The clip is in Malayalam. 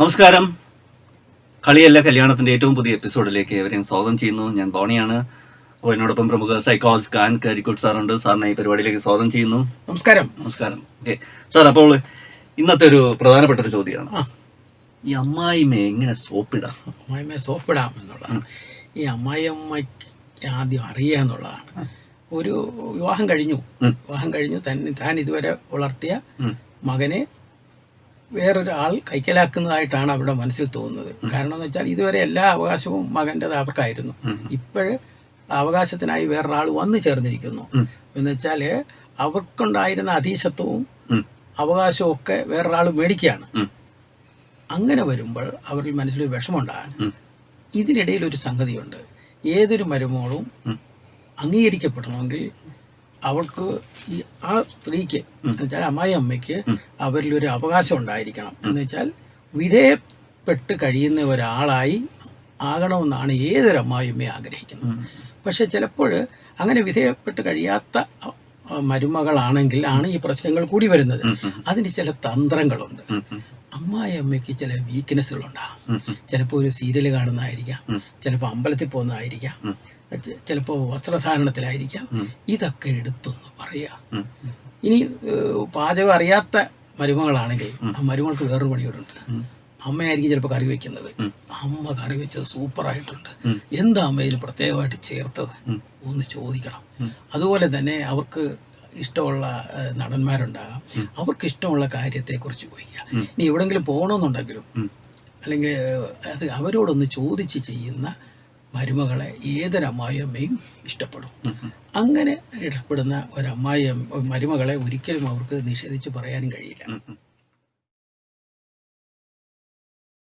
നമസ്കാരം. കളിയല്ല കല്യാണത്തിന്റെ ഏറ്റവും പുതിയ എപ്പിസോഡിലേക്ക് ഏവരെയും സ്വാഗതം ചെയ്യുന്നു. ഞാൻ ബോണിയാണ്. അപ്പോൾ എന്നോടൊപ്പം പ്രമുഖ സൈക്കോളജിസ്റ്റ് ഖാൻ കരിക്കുട്ട് സാറുണ്ട്. സാറിനെ ഈ പരിപാടിയിലേക്ക് സ്വാഗതം ചെയ്യുന്നു. നമസ്കാരം. നമസ്കാരം. ഓക്കെ. സാർ അപ്പോൾ ഇന്നത്തെ ഒരു പ്രധാനപ്പെട്ട ഒരു ചോദ്യമാണ്. ഈ അമ്മായിമയെ എങ്ങനെ സോപ്പിടാം? അമ്മായിമ്മയെ സോപ്പിടാം എന്നുള്ളതാണ്. ഈ അമ്മായിയമ്മയ്ക്ക് ആദ്യം അറിയുക എന്നുള്ളതാണ്. ഒരു വിവാഹം കഴിഞ്ഞു. വിവാഹം കഴിഞ്ഞു. തന്നെ താൻ ഇതുവരെ വളർത്തിയ മകനെ വേറൊരാൾ കൈക്കലാക്കുന്നതായിട്ടാണ് അവിടെ മനസ്സിൽ തോന്നുന്നത്. കാരണം എന്ന് വെച്ചാൽ ഇതുവരെ എല്ലാ അവകാശവും മകന്റെത് അവർക്കായിരുന്നു. ഇപ്പോഴ് അവകാശത്തിനായി വേറൊരാൾ വന്നു ചേർന്നിരിക്കുന്നു. എന്ന് വെച്ചാൽ അവർക്കുണ്ടായിരുന്ന അധീശത്വവും. അവകാശവും ഒക്കെ വേറൊരാൾ മേടിക്കുകയാണ്. അങ്ങനെ വരുമ്പോൾ അവരിൽ മനസ്സിൽ വിഷമമുണ്ടാകാൻ ഇതിനിടയിൽ ഒരു സംഗതിയുണ്ട്. ഏതൊരു മരുമോളും. അംഗീകരിക്കപ്പെടണമെങ്കിൽ അവൾക്ക് ഈ ആ സ്ത്രീക്ക് എന്ന് വെച്ചാൽ അമ്മായി അമ്മയ്ക്ക് അവരിലൊരു അവകാശം ഉണ്ടായിരിക്കണം. എന്ന് വെച്ചാൽ വിധേയപ്പെട്ട് കഴിയുന്ന ഒരാളായി ആകണമെന്നാണ് ഏതൊരു അമ്മായിയമ്മയും ആഗ്രഹിക്കുന്നത്. പക്ഷെ ചിലപ്പോൾ അങ്ങനെ വിധേയപ്പെട്ട് കഴിയാത്ത മരുമകളാണെങ്കിൽ ആണ് ഈ പ്രശ്നങ്ങൾ കൂടി വരുന്നത്. അതിന് ചില തന്ത്രങ്ങളുണ്ട്. അമ്മായി അമ്മയ്ക്ക് ചില വീക്ക്നെസ്സുകളുണ്ടാകും. ചിലപ്പോൾ ഒരു സീരിയൽ കാണുന്നതായിരിക്കാം. ചിലപ്പോൾ അമ്പലത്തിൽ പോകുന്നതായിരിക്കാം. ചിലപ്പോൾ വസ്ത്രധാരണത്തിലായിരിക്കാം. ഇതൊക്കെ എടുത്തൊന്ന് പറയുക. ഇനി പാചകം അറിയാത്ത മരുമകളാണെങ്കിൽ ആ മരുമകൾക്ക് വേറൊരു പണിയോടുണ്ട് അമ്മയായിരിക്കും ചിലപ്പോൾ കറി വെക്കുന്നത്. അമ്മ കറി വെച്ചത് സൂപ്പറായിട്ടുണ്ട്. എന്താ അമ്മയിൽ പ്രത്യേകമായിട്ട് ചേർത്തത്? ഒന്ന് ചോദിക്കണം. അതുപോലെ തന്നെ അവർക്ക് ഇഷ്ടമുള്ള നടന്മാരുണ്ടാകാം. അവർക്ക് ഇഷ്ടമുള്ള കാര്യത്തെക്കുറിച്ച് ചോദിക്കുക. ഇനി എവിടെങ്കിലും പോകണമെന്നുണ്ടെങ്കിലും അല്ലെങ്കിൽ അത് അവരോടൊന്ന് ചോദിച്ച് ചെയ്യുന്ന മരുമകളെ ഏതൊരമ്മായിയമ്മയും ഇഷ്ടപ്പെടും. അങ്ങനെ ഇഷ്ടപ്പെടുന്ന ഒരമ്മായി മരുമകളെ ഒരിക്കലും അവർക്ക് നിഷേധിച്ച് പറയാനും കഴിയില്ല.